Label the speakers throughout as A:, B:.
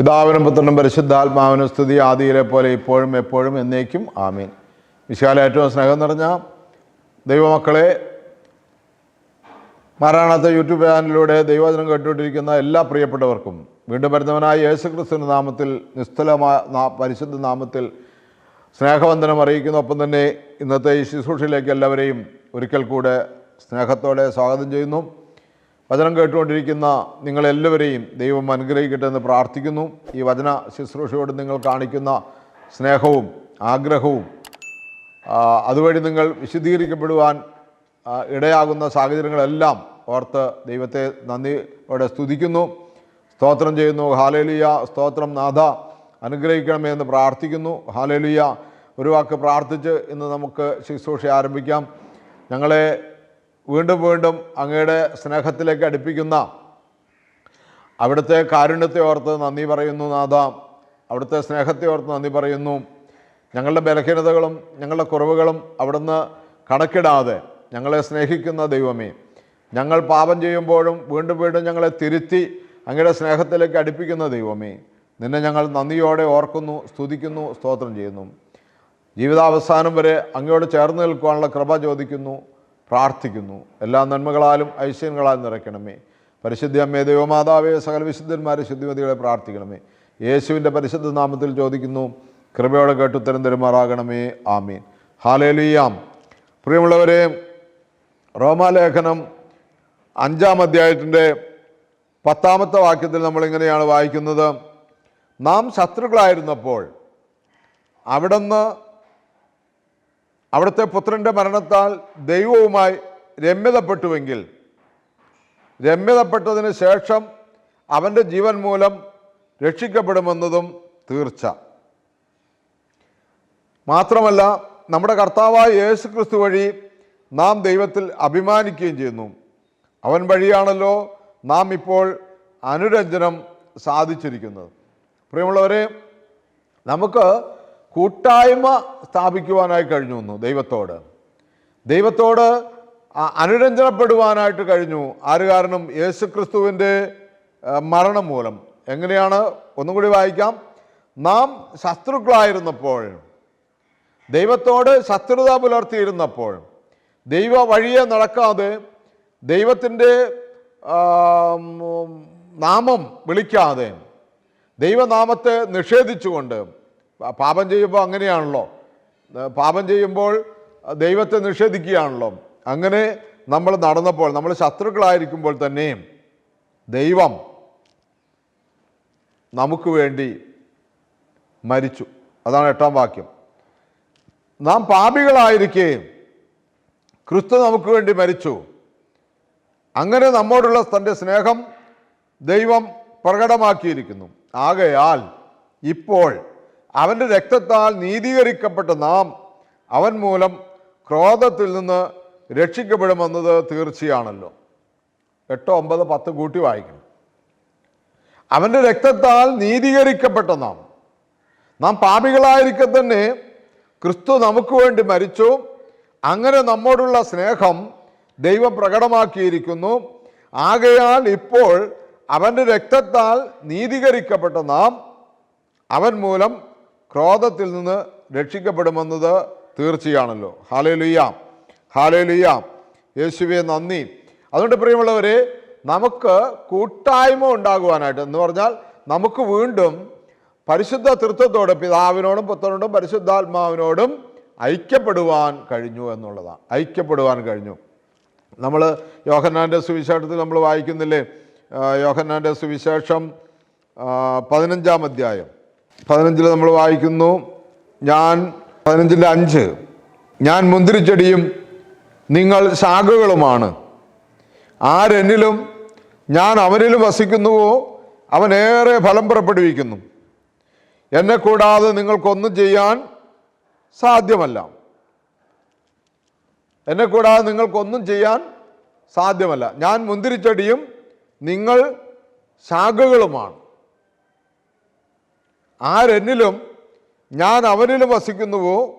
A: പിതാവിനും പുത്രനും പരിശുദ്ധാത്മാവിനും സ്തുതി ആദിയിലെ പോലെ ഇപ്പോഴും എപ്പോഴും എന്നേക്കും ആമീൻ. വിശാല ഏറ്റവും സ്നേഹം നിറഞ്ഞ ദൈവമക്കളെ മാരാണത്തെ യൂട്യൂബ് ചാനലിലൂടെ ദൈവവചനം കേട്ടുകൊണ്ടിരിക്കുന്ന എല്ലാ പ്രിയപ്പെട്ടവർക്കും വീണ്ടും വരുന്നവനായ യേശുക്രിസ്തുവിന്റെ നാമത്തിൽ നിസ്തുലമായ പരിശുദ്ധ നാമത്തിൽ സ്നേഹവന്ദനം അറിയിക്കുന്ന ഒപ്പം തന്നെ ഇന്നത്തെ ഈ ശുശ്രൂഷയിലേക്ക് എല്ലാവരെയും ഒരിക്കൽ കൂടെ സ്നേഹത്തോടെ സ്വാഗതം ചെയ്യുന്നു. വചനം കേട്ടുകൊണ്ടിരിക്കുന്ന നിങ്ങളെല്ലാവരെയും ദൈവം അനുഗ്രഹിക്കട്ടെ എന്ന് പ്രാർത്ഥിക്കുന്നു. ഈ വചന ശുശ്രൂഷയോട് നിങ്ങൾ കാണിക്കുന്ന സ്നേഹവും ആഗ്രഹവും അതുവഴി നിങ്ങൾ വിശദീകരിക്കപ്പെടുവാൻ ഇടയാകുന്ന സാഹചര്യങ്ങളെല്ലാം ഓർത്ത് ദൈവത്തെ നന്ദിയോടെ സ്തുതിക്കുന്നു. സ്തോത്രം ചെയ്യുന്നു. ഹാലേലിയ. സ്തോത്രം നാഥ. അനുഗ്രഹിക്കണമേ എന്ന് പ്രാർത്ഥിക്കുന്നു. ഹാലേലിയ. ഒരു വാക്ക് പ്രാർത്ഥിച്ച് ഇന്ന് നമുക്ക് ശുശ്രൂഷ ആരംഭിക്കാം. ഞങ്ങളെ വീണ്ടും വീണ്ടും അങ്ങയുടെ സ്നേഹത്തിലേക്ക് അടുപ്പിക്കുന്ന അവിടുത്തെ കാരുണ്യത്തെ ഓർത്ത് നന്ദി പറയുന്നു നാഥ. അവിടുത്തെ സ്നേഹത്തെ ഓർത്ത് നന്ദി പറയുന്നു. ഞങ്ങളുടെ ബലഹീനതകളും ഞങ്ങളുടെ കുറവുകളും അവിടുന്ന് കണക്കിടാതെ ഞങ്ങളെ സ്നേഹിക്കുന്ന ദൈവമേ ഞങ്ങൾ പാപം ചെയ്യുമ്പോഴും വീണ്ടും വീണ്ടും ഞങ്ങളെ തിരുത്തി അങ്ങയുടെ സ്നേഹത്തിലേക്ക് അടുപ്പിക്കുന്ന ദൈവമേ നിന്നെ ഞങ്ങൾ നന്ദിയോടെ ഓർക്കുന്നു സ്തുതിക്കുന്നു സ്തോത്രം ചെയ്യുന്നു. ജീവിതാവസാനം വരെ അങ്ങയോട് ചേർന്ന് നിൽക്കുവാനുള്ള കൃപ ചോദിക്കുന്നു. പ്രാർത്ഥിക്കുന്നു. എല്ലാ നന്മകളാലും ഐശ്വര്യങ്ങളാലും നിറയ്ക്കണമേ. പരിശുദ്ധ അമ്മേ ദൈവമാതാവേ സകല വിശുദ്ധന്മാരെ ശുദ്ധിമതികളെ പ്രാർത്ഥിക്കണമേ. യേശുവിന്റെ പരിശുദ്ധ നാമത്തിൽ ചോദിക്കുന്നു കൃപയോടെ കേട്ടുത്തരം തരുമാറാകണമേ. ആമീൻ. ഹാലേലിയാം പ്രിയമുള്ളവരെ റോമാലേഖനം അഞ്ചാം അധ്യായത്തിന്റെ പത്താമത്തെ വാക്യത്തിൽ നമ്മളിങ്ങനെയാണ് വായിക്കുന്നത്. നാം ശത്രുക്കളായിരുന്നപ്പോൾ അവിടുന്ന് അവിടുത്തെ പുത്രന്റെ മരണത്താൽ ദൈവവുമായി രമ്യതപ്പെട്ടുവെങ്കിൽ രമ്യതപ്പെട്ടതിന് ശേഷം അവന്റെ ജീവൻ മൂലം രക്ഷിക്കപ്പെടുമെന്നതും തീർച്ച. മാത്രമല്ല നമ്മുടെ കർത്താവായ യേശു ക്രിസ്തു വഴി നാം ദൈവത്തിൽ അഭിമാനിക്കുകയും ചെയ്യുന്നു. അവൻ വഴിയാണല്ലോ നാം ഇപ്പോൾ അനുരഞ്ജനം സാധിച്ചിരിക്കുന്നത്. പ്രിയമുള്ളവരെ നമുക്ക് കൂട്ടായ്മ സ്ഥാപിക്കുവാനായി കഴിഞ്ഞു വന്നു ദൈവത്തോട്. ദൈവത്തോട് അനുരഞ്ജനപ്പെടുവാനായിട്ട് കഴിഞ്ഞു. ആര് കാരണം? യേശു ക്രിസ്തുവിന്റെ മരണം മൂലം. എങ്ങനെയാണ്? ഒന്നും കൂടി വായിക്കാം. നാം ശത്രുക്കളായിരുന്നപ്പോൾ ദൈവത്തോട് ശത്രുത പുലർത്തിയിരുന്നപ്പോൾ ദൈവ വഴിയെ നടക്കാതെ ദൈവത്തിന്റെ നാമം വിളിക്കാതെ ദൈവനാമത്തെ നിഷേധിച്ചുകൊണ്ട് പാപം ചെയ്യുമ്പോൾ അങ്ങനെയാണല്ലോ. പാപം ചെയ്യുമ്പോൾ ദൈവത്തെ നിഷേധിക്കുകയാണല്ലോ. അങ്ങനെ നമ്മൾ നടന്നപ്പോൾ നമ്മൾ ശത്രുക്കളായിരിക്കുമ്പോൾ തന്നെയും ദൈവം നമുക്ക് വേണ്ടി മരിച്ചു. അതാണ് എട്ടാം വാക്യം. നാം പാപികളായിരിക്കേ ക്രിസ്തു നമുക്ക് വേണ്ടി മരിച്ചു. അങ്ങനെ നമ്മോടുള്ള തന്റെ സ്നേഹം ദൈവം പ്രകടമാക്കിയിരിക്കുന്നു. ആകയാൽ ഇപ്പോൾ അവന്റെ രക്തത്താൽ നീതീകരിക്കപ്പെട്ട നാം അവൻ മൂലം ക്രോധത്തിൽ നിന്ന് രക്ഷിക്കപ്പെടുമെന്നത് തീർച്ചയാണല്ലോ. എട്ടോ ഒമ്പത് പത്ത് കൂട്ടി വായിക്കണം. അവന്റെ രക്തത്താൽ നീതീകരിക്കപ്പെട്ട നാം. നാം പാപികളായിരിക്കെ തന്നെ ക്രിസ്തു നമുക്ക് വേണ്ടി മരിച്ചു. അങ്ങനെ നമ്മോടുള്ള സ്നേഹം ദൈവം പ്രകടമാക്കിയിരിക്കുന്നു. ആകയാൽ ഇപ്പോൾ അവന്റെ രക്തത്താൽ നീതീകരിക്കപ്പെട്ട നാം അവൻ മൂലം ക്രോധത്തിൽ നിന്ന് രക്ഷിക്കപ്പെടുമെന്നത് തീർച്ചയാണല്ലോ. ഹാലേ ലുയ്യാം ഹാലേ ലുയ്യാം യേശുവെ നന്ദി. അതുകൊണ്ട് പ്രിയമുള്ളവരെ നമുക്ക് കൂട്ടായ്മ ഉണ്ടാകുവാനായിട്ട് എന്ന് പറഞ്ഞാൽ നമുക്ക് വീണ്ടും പരിശുദ്ധ തൃത്വത്തോട് പിതാവിനോടും പുത്രനോടും പരിശുദ്ധാത്മാവിനോടും ഐക്യപ്പെടുവാൻ കഴിഞ്ഞു എന്നുള്ളതാണ്. ഐക്യപ്പെടുവാൻ കഴിഞ്ഞു. നമ്മൾ യോഹന്നാന്റെ സുവിശേഷത്തിൽ നമ്മൾ വായിക്കുന്നില്ലേ? യോഹന്നാന്റെ സുവിശേഷം പതിനഞ്ചാം അധ്യായം. പതിനഞ്ചിൽ നമ്മൾ വായിക്കുന്നു. ഞാൻ പതിനഞ്ചിന്റെ അഞ്ച്. ഞാൻ മുന്തിരിച്ചെടിയും നിങ്ങൾ ശാഖകളുമാണ്. ആരെന്നിലും ഞാൻ അവനിലും വസിക്കുന്നുവോ അവൻ ഏറെ ഫലം പുറപ്പെടുവിക്കുന്നു. എന്നെ കൂടാതെ നിങ്ങൾക്കൊന്നും ചെയ്യാൻ സാധ്യമല്ല. എന്നെ കൂടാതെ നിങ്ങൾക്കൊന്നും ചെയ്യാൻ സാധ്യമല്ല. ഞാൻ മുന്തിരിച്ചെടിയും നിങ്ങൾ ശാഖകളുമാണ്. ആരെന്നിലും ഞാൻ അവനിലും വസിക്കുന്നുവോ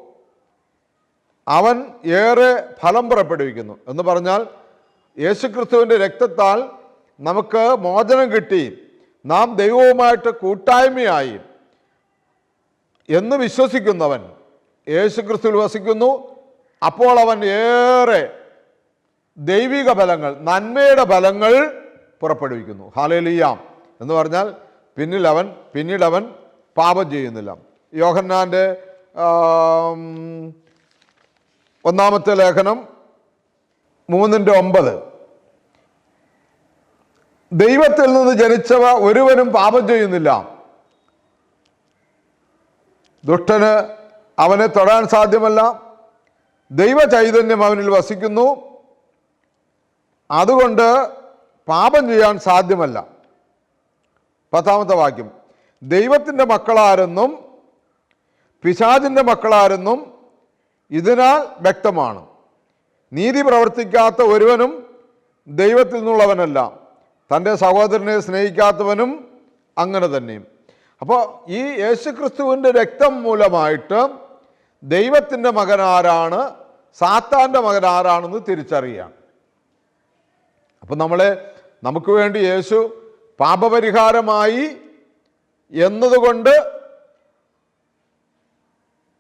A: അവൻ ഏറെ ഫലം പുറപ്പെടുവിക്കുന്നു. എന്ന് പറഞ്ഞാൽ യേശുക്രിസ്തുവിന്റെ രക്തത്താൽ നമുക്ക് മോചനം കിട്ടി. നാം ദൈവവുമായിട്ട് കൂട്ടായ്മയായി. എന്ന് വിശ്വസിക്കുന്നവൻ യേശുക്രിസ്തുവിൽ വസിക്കുന്നു. അപ്പോൾ അവൻ ഏറെ ദൈവിക ഫലങ്ങൾ നന്മയുടെ ഫലങ്ങൾ പുറപ്പെടുവിക്കുന്നു. ഹാലേലിയാം. എന്ന് പറഞ്ഞാൽ പിന്നിലവൻ പിന്നീടവൻ പാപം ചെയ്യുന്നില്ല. യോഹന്നാന്റെ ഒന്നാമത്തെ ലേഖനം മൂന്നിന്റെ ഒമ്പത്. ദൈവത്തിൽ നിന്ന് ജനിച്ചവ ഒരുവനും പാപം ചെയ്യുന്നില്ല. ദുഷ്ടന് അവനെ തൊടാൻ സാധ്യമല്ല. ദൈവ ചൈതന്യം അവനിൽ വസിക്കുന്നു. അതുകൊണ്ട് പാപം ചെയ്യാൻ സാധ്യമല്ല. പത്താമത്തെ വാക്യം. ദൈവത്തിന്റെ മക്കളാരെന്നും പിശാചിന്റെ മക്കളാരെന്നും ഇതിനാൽ വ്യക്തമാണ്. നീതി പ്രവർത്തിക്കാത്ത ഒരുവനും ദൈവത്തിൽ നിന്നുള്ളവനല്ല. തന്റെ സഹോദരനെ സ്നേഹിക്കാത്തവനും അങ്ങനെ തന്നെയും. അപ്പോൾ ഈ യേശുക്രിസ്തുവിന്റെ രക്തം മൂലമായിട്ട് ദൈവത്തിന്റെ മകനാരാണ് സാത്താന്റെ മകനാരാണെന്ന് തിരിച്ചറിയാം. അപ്പം നമ്മളെ നമുക്ക് വേണ്ടി യേശു പാപപരിഹാരമായി എന്നതുകൊണ്ട്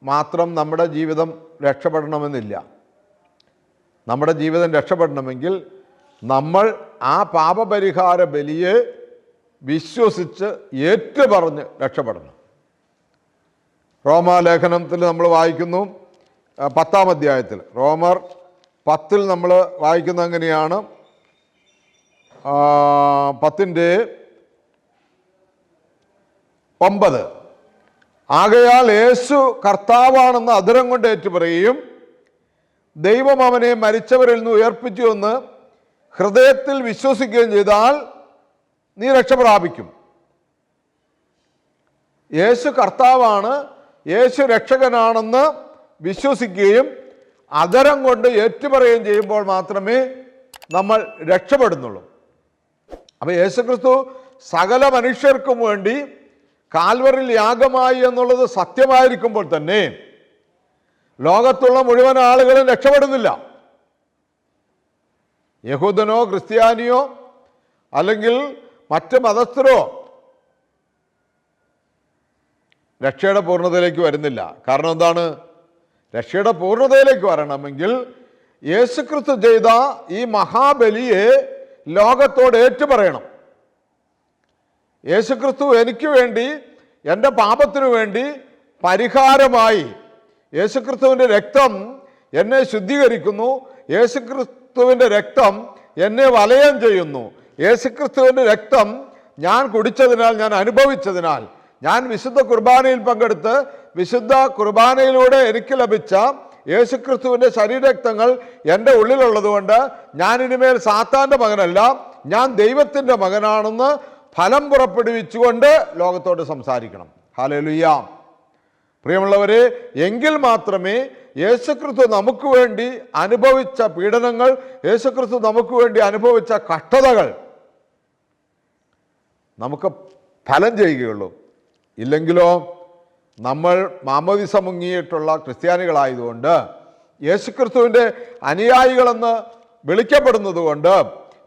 A: മാത്രം നമ്മുടെ ജീവിതം രക്ഷപ്പെടണമെന്നില്ല. നമ്മുടെ ജീവിതം രക്ഷപ്പെടണമെങ്കിൽ നമ്മൾ ആ പാപപരിഹാര ബലിയെ വിശ്വസിച്ച് ഏറ്റുപറഞ്ഞ് രക്ഷപ്പെടണം. റോമാലേഖനത്തിൽ നമ്മൾ വായിക്കുന്നു പത്താം അധ്യായത്തിൽ. റോമർ പത്തിൽ നമ്മൾ വായിക്കുന്നത് എങ്ങനെയാണ്? പത്തിന്റെ ഒമ്പത്. ആകയാൽ യേശു കർത്താവാണെന്ന് അതിരം കൊണ്ട് ഏറ്റുപറയുകയും ദൈവം അവനെ മരിച്ചവരിൽ നിന്ന് ഉയർപ്പിച്ചു എന്ന് ഹൃദയത്തിൽ വിശ്വസിക്കുകയും ചെയ്താൽ നീ രക്ഷ പ്രാപിക്കും. യേശു കർത്താവാണ് യേശു രക്ഷകനാണെന്ന് വിശ്വസിക്കുകയും അതരം കൊണ്ട് ഏറ്റുപറയുകയും ചെയ്യുമ്പോൾ മാത്രമേ നമ്മൾ രക്ഷപ്പെടുന്നുള്ളൂ. അപ്പോൾ യേശുക്രിസ്തു സകല മനുഷ്യർക്കും വേണ്ടി കാൽവറിൽ യാഗമായി എന്നുള്ളത് സത്യമായിരിക്കുമ്പോൾ തന്നെ ലോകത്തുള്ള മുഴുവൻ ആളുകളും രക്ഷപ്പെടുന്നില്ല. യഹൂദനോ ക്രിസ്ത്യാനിയോ അല്ലെങ്കിൽ മറ്റ് മതസ്ഥരോ രക്ഷയുടെ പൂർണതയിലേക്ക് വരുന്നില്ല. കാരണം എന്താണ്? രക്ഷയുടെ പൂർണതയിലേക്ക് വരണമെങ്കിൽ യേശുക്രിസ്തു ചെയ്ത ഈ മഹാബലിയെ ലോകത്തോട് ഏറ്റുപറയണം. യേശുക്രിസ്തു എനിക്ക് വേണ്ടി എന്റെ പാപത്തിനു വേണ്ടി പരിഹാരമായി യേശുക്രിസ്തുവിന്റെ രക്തം എന്നെ ശുദ്ധീകരിക്കുന്നു. യേശുക്രിസ്തുവിന്റെ രക്തം എന്നെ വലയം ചെയ്യുന്നു. യേശുക്രിസ്തുവിന്റെ രക്തം ഞാൻ കുടിച്ചതിനാൽ ഞാൻ അനുഭവിച്ചതിനാൽ ഞാൻ വിശുദ്ധ കുർബാനയിൽ പങ്കെടുത്ത് വിശുദ്ധ കുർബാനയിലൂടെ എനിക്ക് ലഭിച്ച യേശുക്രിസ്തുവിന്റെ ശരീരരക്തങ്ങൾ എന്റെ ഉള്ളിലുള്ളതുകൊണ്ട് ഞാൻ ഇനിമേൽ സാത്താന്റെ മകനല്ല ഞാൻ ദൈവത്തിന്റെ മകനാണെന്ന് ഫലം പുറപ്പെടുവിച്ചുകൊണ്ട് ലോകത്തോട് സംസാരിക്കണം. ഹാലലുയ്യ പ്രിയമുള്ളവരെ എങ്കിൽ മാത്രമേ യേശുക്രിസ്തു നമുക്ക് വേണ്ടി അനുഭവിച്ച പീഡനങ്ങൾ യേശുക്രിസ്തു നമുക്ക് വേണ്ടി അനുഭവിച്ച കഷ്ടതകൾ നമുക്ക് ഫലം ചെയ്യുകയുള്ളൂ. ഇല്ലെങ്കിലോ നമ്മൾ മാമോദിസ മുങ്ങിയിട്ടുള്ള ക്രിസ്ത്യാനികളായതുകൊണ്ട് യേശുക്രിസ്തുവിന്റെ അനുയായികളെന്ന് വിളിക്കപ്പെടുന്നത് കൊണ്ട്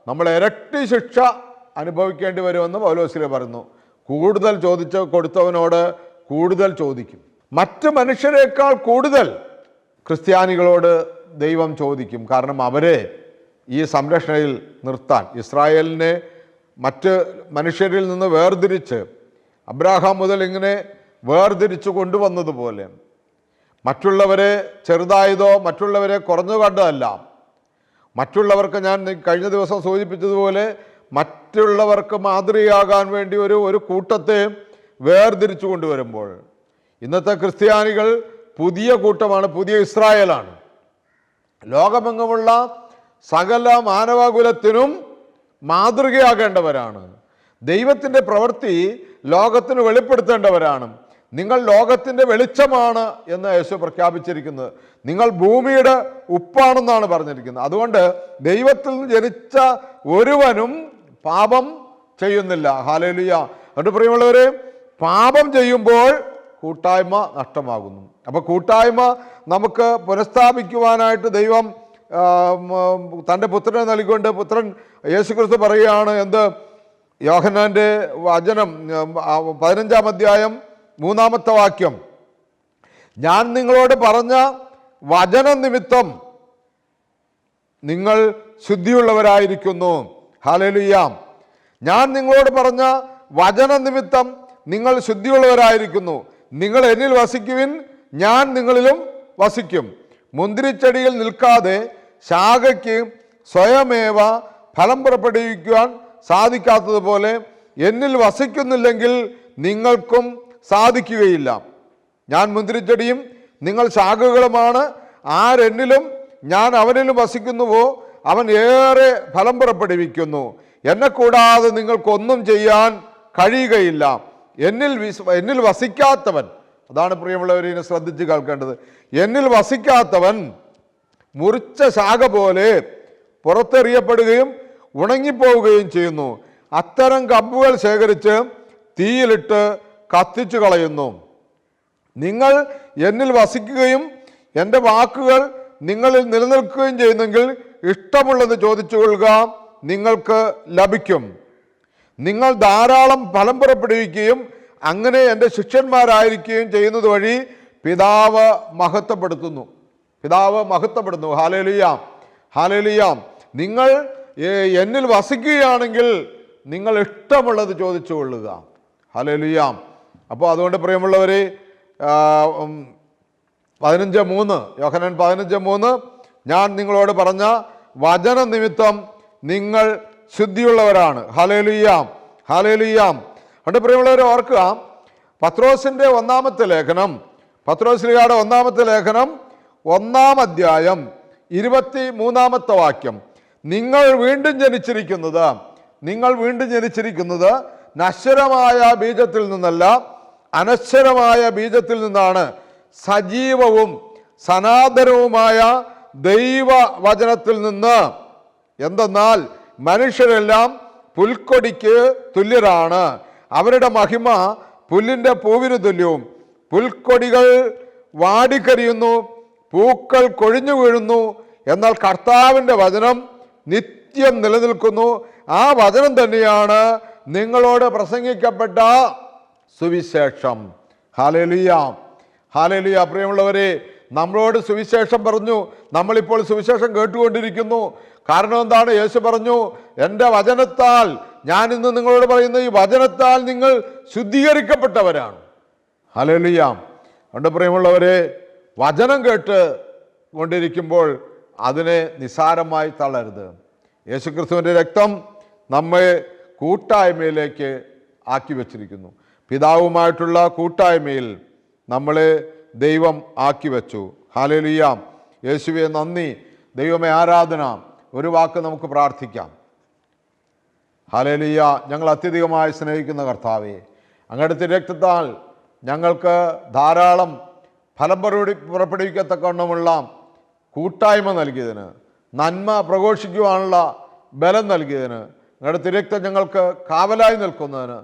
A: നമ്മൾ ഇരട്ടി ശിക്ഷ അനുഭവിക്കേണ്ടി വരുമെന്ന് പൗലോസിലെ പറയുന്നു. കൂടുതൽ ചോദിച്ച കൊടുത്തവനോട് കൂടുതൽ ചോദിക്കും. മറ്റ് മനുഷ്യരെക്കാൾ കൂടുതൽ ക്രിസ്ത്യാനികളോട് ദൈവം ചോദിക്കും. കാരണം അവരെ ഈ സംരക്ഷണയിൽ നിർത്താൻ. ഇസ്രായേലിനെ മറ്റ് മനുഷ്യരിൽ നിന്ന് വേർതിരിച്ച് അബ്രാഹാം മുതൽ ഇങ്ങനെ വേർതിരിച്ചു കൊണ്ടുവന്നതുപോലെ മറ്റുള്ളവരെ ചെറുതായതോ മറ്റുള്ളവരെ കുറഞ്ഞു കണ്ടതല്ല. മറ്റുള്ളവർക്ക് ഞാൻ കഴിഞ്ഞ ദിവസം സൂചിപ്പിച്ചതുപോലെ മറ്റുള്ളവർക്ക് മാതൃകയാകാൻ വേണ്ടി ഒരു ഒരു കൂട്ടത്തെ വേർതിരിച്ചു കൊണ്ടുവരുമ്പോൾ ഇന്നത്തെ ക്രിസ്ത്യാനികൾ പുതിയ കൂട്ടമാണ് പുതിയ ഇസ്രായേലാണ്. ലോകമെങ്ങുമുള്ള സകല മാനവകുലത്തിനും മാതൃകയാകേണ്ടവരാണ്. ദൈവത്തിന്റെ പ്രവൃത്തി ലോകത്തിന് വെളിപ്പെടുത്തേണ്ടവരാണ്. നിങ്ങൾ ലോകത്തിന്റെ വെളിച്ചമാണ് എന്ന് യേശു പ്രഖ്യാപിച്ചിരിക്കുന്നത്. നിങ്ങൾ ഭൂമിയുടെ ഉപ്പാണെന്നാണ് പറഞ്ഞിരിക്കുന്നത്. അതുകൊണ്ട് ദൈവത്തിൽ ജനിച്ച ഒരുവനും പാപം ചെയ്യുന്നില്ല. ഹാലേലുയ എന്നിട്ട് പ്രിയമുള്ളവരെ പാപം ചെയ്യുമ്പോൾ കൂട്ടായ്മ നഷ്ടമാകുന്നു. അപ്പോൾ കൂട്ടായ്മ നമുക്ക് പുനഃസ്ഥാപിക്കുവാനായിട്ട് ദൈവം തന്റെ പുത്രനെ നൽകിക്കൊണ്ട് പുത്രൻ യേശുക്രിസ്തു പറയുകയാണ് എന്ത്? യോഹന്നാന്റെ വചനം പതിനഞ്ചാം അധ്യായം മൂന്നാമത്തെ വാക്യം. ഞാൻ നിങ്ങളോട് പറഞ്ഞ വചന നിമിത്തം നിങ്ങൾ ശുദ്ധിയുള്ളവരായിരിക്കുന്നു. ഹാലലുയ്യാം ഞാൻ നിങ്ങളോട് പറഞ്ഞ വചന നിമിത്തം നിങ്ങൾ ശുദ്ധിയുള്ളവരായിരിക്കുന്നു. നിങ്ങൾ എന്നിൽ വസിക്കുവിൻ ഞാൻ നിങ്ങളിലും വസിക്കും. മുന്തിരിച്ചെടിയിൽ നിൽക്കാതെ ശാഖയ്ക്ക് സ്വയമേവ ഫലം പുറപ്പെടുവിക്കുവാൻ സാധിക്കാത്തതുപോലെ എന്നിൽ വസിക്കുന്നില്ലെങ്കിൽ നിങ്ങൾക്കും സാധിക്കുകയില്ല. ഞാൻ മുന്തിരിച്ചെടിയും നിങ്ങൾ ശാഖകളുമാണ്. ആരെന്നിലും ഞാൻ അവനിലും വസിക്കുന്നുവോ? അവൻ ഏറെ ഫലം പുറപ്പെടുവിക്കുന്നു. എന്നെ കൂടാതെ നിങ്ങൾക്കൊന്നും ചെയ്യാൻ കഴിയുകയില്ല. എന്നിൽ വിസ് എന്നിൽ വസിക്കാത്തവൻ അതാണ് പ്രിയമുള്ളവരെ ശ്രദ്ധിച്ച് കേൾക്കേണ്ടത്. എന്നിൽ വസിക്കാത്തവൻ മുറിച്ച ശാഖ പോലെ പുറത്തെറിയപ്പെടുകയും ഉണങ്ങിപ്പോവുകയും ചെയ്യുന്നു. അത്തരം കമ്പുകൾ ശേഖരിച്ച് തീയിലിട്ട് കത്തിച്ചു കളയുന്നു. നിങ്ങൾ എന്നിൽ വസിക്കുകയും എന്റെ വാക്കുകൾ നിങ്ങളിൽ നിലനിൽക്കുകയും ചെയ്യുന്നെങ്കിൽ ഇഷ്ടമുള്ളത് ചോദിച്ചു കൊള്ളുക നിങ്ങൾക്ക് ലഭിക്കും. നിങ്ങൾ ധാരാളം ഫലം പുറപ്പെടുവിക്കുകയും അങ്ങനെ എന്റെ ശിഷ്യന്മാരായിരിക്കുകയും ചെയ്യുന്നത് വഴി പിതാവ് മഹത്വപ്പെടുത്തുന്നു. പിതാവ് മഹത്വപ്പെടുന്നു. ഹാലേലിയാം. ഹാലേലിയാം. നിങ്ങൾ എന്നിൽ വസിക്കുകയാണെങ്കിൽ നിങ്ങൾ ഇഷ്ടമുള്ളത് ചോദിച്ചു കൊള്ളുക ഹാലേലിയാം. അപ്പോൾ അതുകൊണ്ട് പ്രിയമുള്ളവർ പതിനഞ്ച് മൂന്ന് യോഹനൻ പതിനഞ്ച് മൂന്ന് ഞാൻ നിങ്ങളോട് പറഞ്ഞ വചന നിമിത്തം നിങ്ങൾ ശുദ്ധിയുള്ളവരാണ്. ഹലേലുയ്യാം ഹലേലുയ്യാം അവിടെ പ്രിയമുള്ളവരെ ഓർക്കുക പത്രോസിന്റെ ഒന്നാമത്തെ ലേഖനം പത്രോസ്ലിയുടെ ഒന്നാമത്തെ ലേഖനം ഒന്നാം അധ്യായം ഇരുപത്തി മൂന്നാമത്തെ വാക്യം. നിങ്ങൾ വീണ്ടും ജനിച്ചിരിക്കുന്നത് നിങ്ങൾ വീണ്ടും ജനിച്ചിരിക്കുന്നത് നശ്വരമായ ബീജത്തിൽ നിന്നല്ല അനശ്വരമായ ബീജത്തിൽ നിന്നാണ്. സജീവവും സനാതനവുമായ ദൈവവചനത്തിൽ നിന്ന് എന്തെന്നാൽ മനുഷ്യരെല്ലാം പുൽക്കൊടിക്ക് തുല്യരാണ്. അവരുടെ മഹിമ പുല്ലിന്റെ പൂവിന് തുല്യവും. പുൽക്കൊടികൾ വാടിക്കരിയുന്നു പൂക്കൾ കൊഴിഞ്ഞു വീഴുന്നു. എന്നാൽ കർത്താവിന്റെ വചനം നിത്യം നിലനിൽക്കുന്നു. ആ വചനം തന്നെയാണ് നിങ്ങളോട് പ്രസംഗിക്കപ്പെട്ട സുവിശേഷം. ഹാലലിയ ഹാലലിയ പ്രിയമുള്ളവരെ നമ്മളോട് സുവിശേഷം പറഞ്ഞു. നമ്മളിപ്പോൾ സുവിശേഷം കേട്ടുകൊണ്ടിരിക്കുന്നു. കാരണം എന്താണ്? യേശു പറഞ്ഞു എന്റെ വചനത്താൽ ഞാൻ ഇന്ന് നിങ്ങളോട് പറയുന്ന ഈ വചനത്താൽ നിങ്ങൾ ശുദ്ധീകരിക്കപ്പെട്ടവരാണ്. ഹലലിയാം അതുകൊണ്ട് പ്രിയമുള്ളവരെ വചനം കേട്ട് കൊണ്ടിരിക്കുമ്പോൾ അതിനെ നിസാരമായി തള്ളരുത്. യേശുക്രിസ്തുവിന്റെ രക്തം നമ്മെ കൂട്ടായ്മയിലേക്ക് ആക്കി വച്ചിരിക്കുന്നു. പിതാവുമായിട്ടുള്ള കൂട്ടായ്മയിൽ നമ്മളെ ദൈവം ആക്കി വെച്ചു. ഹാലലുയാം യേശുവെ നന്ദി. ദൈവമേ ആരാധന. ഒരു വാക്ക് നമുക്ക് പ്രാർത്ഥിക്കാം. ഹാലേലിയ ഞങ്ങൾ അത്യധികമായി സ്നേഹിക്കുന്ന കർത്താവെ അങ്ങടുത്ത രക്തത്താൽ ഞങ്ങൾക്ക് ധാരാളം ഫലം പുറപ്പെടു പുറപ്പെടുവിക്കത്തക്കവണ്ണമുള്ള കൂട്ടായ്മ നൽകിയതിന് നന്മ പ്രഘോഷിക്കുവാനുള്ള ബലം നൽകിയതിന് ഞങ്ങളുടെ തിരക്തം ഞങ്ങൾക്ക് കാവലായി നിൽക്കുന്നതിന്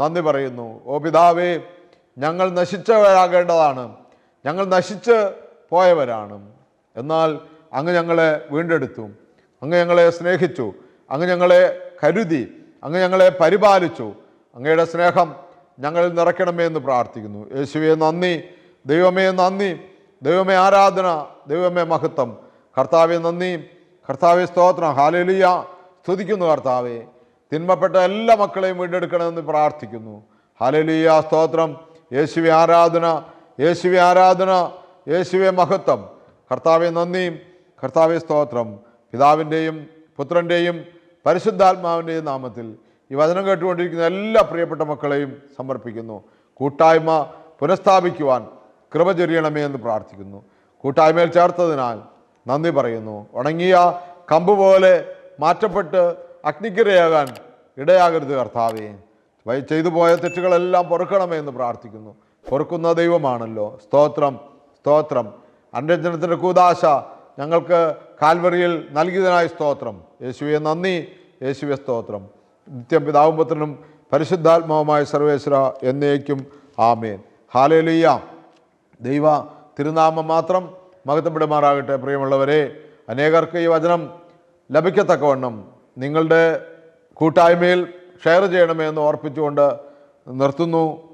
A: നന്ദി പറയുന്നു. ഓ പിതാവേ ഞങ്ങൾ നശിച്ചവരാകേണ്ടതാണ്. ഞങ്ങൾ നശിച്ച് പോയവരാണ്. എന്നാൽ അങ്ങ് ഞങ്ങളെ വീണ്ടെടുത്തു. അങ്ങ് ഞങ്ങളെ സ്നേഹിച്ചു. അങ്ങ് ഞങ്ങളെ കരുതി. അങ്ങ് ഞങ്ങളെ പരിപാലിച്ചു. അങ്ങയുടെ സ്നേഹം ഞങ്ങളിൽ നിറയ്ക്കണമേ എന്ന് പ്രാർത്ഥിക്കുന്നു. യേശുവെ നന്ദി. ദൈവമേ നന്ദി. ദൈവമേ ആരാധന. ദൈവമേ മഹത്വം. കർത്താവെ നന്ദി. കർത്താവെ സ്തോത്രം. ഹാലലിയ സ്തുതിക്കുന്നു കർത്താവെ. തിന്മപ്പെട്ട എല്ലാ മക്കളെയും വീണ്ടെടുക്കണമെന്ന് പ്രാർത്ഥിക്കുന്നു. ഹാലലിയ സ്തോത്രം. യേശുവെ ആരാധന. യേശുവെ ആരാധന യേശുവെ മഹത്വം. കർത്താവെ നന്ദി കർത്താവെ സ്തോത്രം. പിതാവിന്റെയും പുത്രന്റെയും പരിശുദ്ധാത്മാവിന്റെയും നാമത്തിൽ ഈ വചനം കേട്ടുകൊണ്ടിരിക്കുന്ന എല്ലാ പ്രിയപ്പെട്ട മക്കളെയും സമർപ്പിക്കുന്നു. കൂട്ടായ്മ പുനഃസ്ഥാപിക്കുവാൻ കൃപ ചൊരിയണമേ എന്ന് പ്രാർത്ഥിക്കുന്നു. കൂട്ടായ്മയിൽ ചേർത്തതിനാൽ നന്ദി പറയുന്നു. ഉണങ്ങിയ കമ്പ് പോലെ മാറ്റപ്പെട്ട് അഗ്നിക്കിരയാകാൻ ഇടയാകരുത് കർത്താവേ. ചെയ്തു പോയ തെറ്റുകളെല്ലാം പൊറുക്കണമേ എന്ന് പ്രാർത്ഥിക്കുന്നു. പൊറുക്കുന്ന ദൈവമാണല്ലോ. സ്തോത്രം സ്തോത്രം. അന്യജനത്തിന്റെ കൂതാശ ഞങ്ങൾക്ക് കാൽവറിയിൽ നൽകിയതിനായ സ്തോത്രം. യേശുവെ നന്ദി. യേശുവെ സ്തോത്രം. നിത്യം പിതാവും പുത്രനും പരിശുദ്ധാത്മാവുമായ സർവേശ്വര എന്നേക്കും ആമേൻ. ഹാലേലുയ്യ ദൈവ തിരുനാമം മാത്രം മഹത്വപ്പെടുമാറാകട്ടെ പ്രിയമുള്ളവരെ. അനേകർക്ക് ഈ വചനം ലഭിക്കത്തക്കവണ്ണം നിങ്ങളുടെ കൂട്ടായ്മയിൽ ഷെയർ ചെയ്യണമേ എന്ന് ഓർപ്പിച്ചുകൊണ്ട് നിർത്തുന്നു.